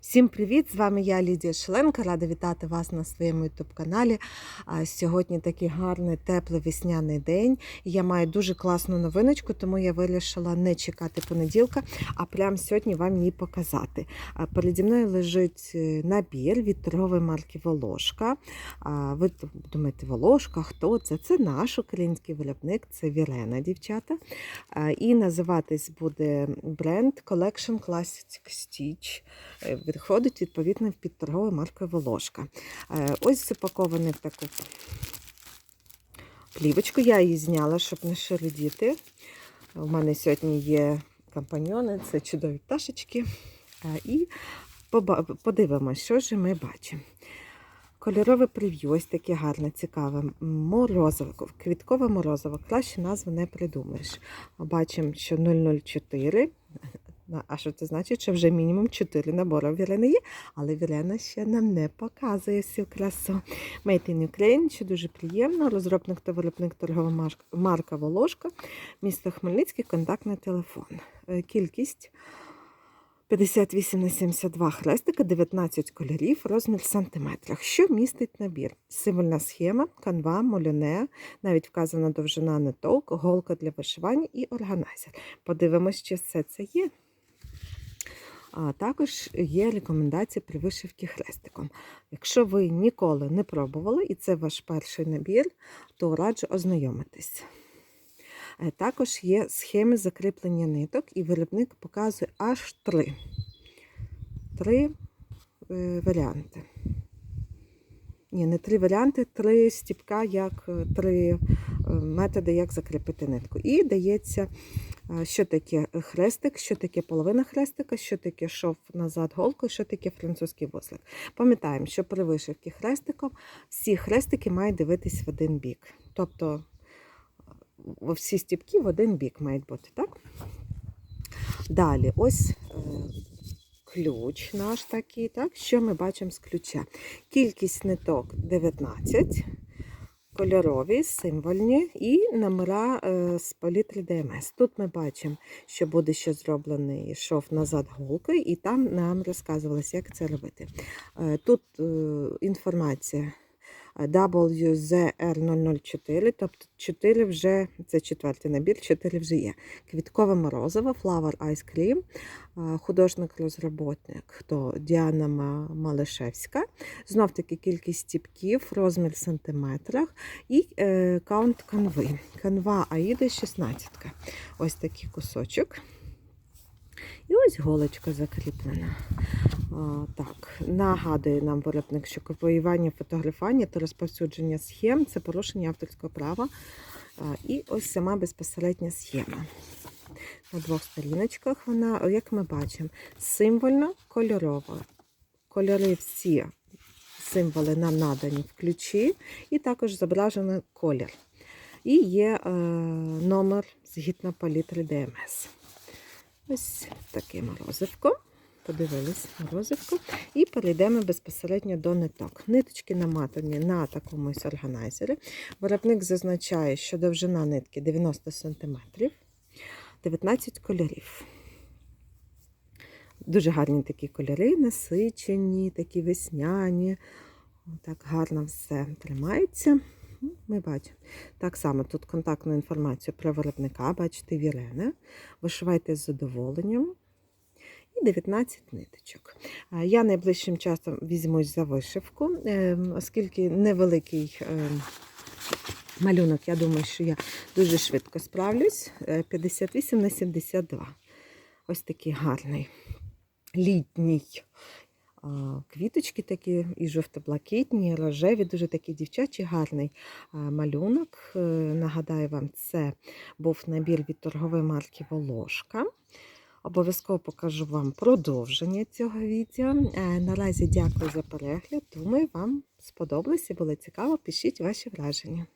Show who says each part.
Speaker 1: Всім привіт! З вами я Лідія Шеленко. Рада вітати вас на своєму youtube каналі. Сьогодні такий гарний теплий весняний день. Я маю дуже класну новиночку, тому я вирішила не чекати понеділка, а прямо сьогодні вам її показати. Переді мною лежить е, набір від торгової марки Волошка. Ви думаєте, Волошка, хто це? Це наш український виробник, це Вірена, дівчата. І називатись буде бренд Collection Classic Stitch. Відходить відповідно під торговою маркою Волошка. Е, Ось запакований в таку плівочку. Я її зняла, щоб не шелудіти. У мене сьогодні є компаньйони, це чудові пташечки. Е, І подивимось, що ж ми бачимо. Кольорове прев'ю, ось таке гарне, цікаве. Морозиво, квіткове морозиво. Краще назви не придумаєш. Бачимо, що 004. А що це значить? Що вже мінімум 4 набори в Вірени є, але Вірена ще нам не показує всю красу. Made in Ukraine, що дуже приємно. Розробник та виробник торгова марка Волошка, місто Хмельницький, контактний телефон. Е, Кількість 58 на 72 хрестика, 19 кольорів, розмір в сантиметрах. Що містить набір? Символьна схема, канва, молюне, навіть вказана довжина ниток, голка для вишивання і органайзер. Подивимось, чи все це є. А також є рекомендації при вишивці хрестиком. Якщо ви ніколи не пробували і це ваш перший набір, то раджу ознайомитись. Е, Також є схеми закріплення ниток, і виробник показує аж три. Три е, варіанти. Ні, не три варіанти, три стіпка, як е, три методи, як закріпити нитку. І дається, що таке хрестик, що таке половина хрестика, що таке шов назад голкою, що таке французький вузлик. Пам'ятаємо, що при вишивці хрестиком всі хрестики мають дивитись в один бік. Тобто е, всі стіпки в один бік мають бути, так? Далі, ось е, ключ наш такий, так? Що ми бачимо з ключа? Кількість ниток 19, кольорові, символьні і номера е, з палітри ДМС. Тут ми бачимо, що буде ще зроблений шов назад голкою, і там нам розказувалося, як це робити. Е, Тут е, інформація. WZR004, тобто 4 вже, це четвертий набір, 4 вже є. Квіткове морозиво, Flower Ice Cream, художник-розроботник, хто Діана Малишевська. Знов таки кількість стіпків, розмір в сантиметрах і е, каунт канви. Канва Аїда 16. Ось такий кусочок. І ось голочка закріплена. А, так, нагадує нам виробник, що копіювання, фотографування та розповсюдження схем це порушення авторського права. А, і ось сама безпосередня схема. На двох сторіночках вона, як ми бачимо, символьно кольорова. Кольори всі символи нам надані в ключі, і також зображений колір. І є е, номер згідно палітри ДМС. Ось таке морозивко. Подивились морозивко. І перейдемо безпосередньо до ниток. Ниточки наматані на такому органайзері. Виробник зазначає, що довжина нитки 90 см, 19 кольорів. Дуже гарні такі кольори, насичені, такі весняні. Так гарно все тримається. Ми бачимо. Так само тут контактну інформацію про виробника, бачите, Вірена. Вишивайте з задоволенням. І 19 ниточок. Я найближчим часом візьмусь за вишивку, ем, оскільки невеликий ем, малюнок, я думаю, що я дуже швидко справлюсь. Е, 58 на 72. Ось такий гарний літній. Квіточки такі і жовто-блакитні, рожеві, дуже такий дівчачий гарний малюнок. Е, Нагадаю вам, це був набір від торгової марки Волошка. Обов'язково покажу вам продовження цього відео. Е, Наразі дякую за перегляд. Думаю, вам сподобалося, було цікаво. Пишіть ваші враження.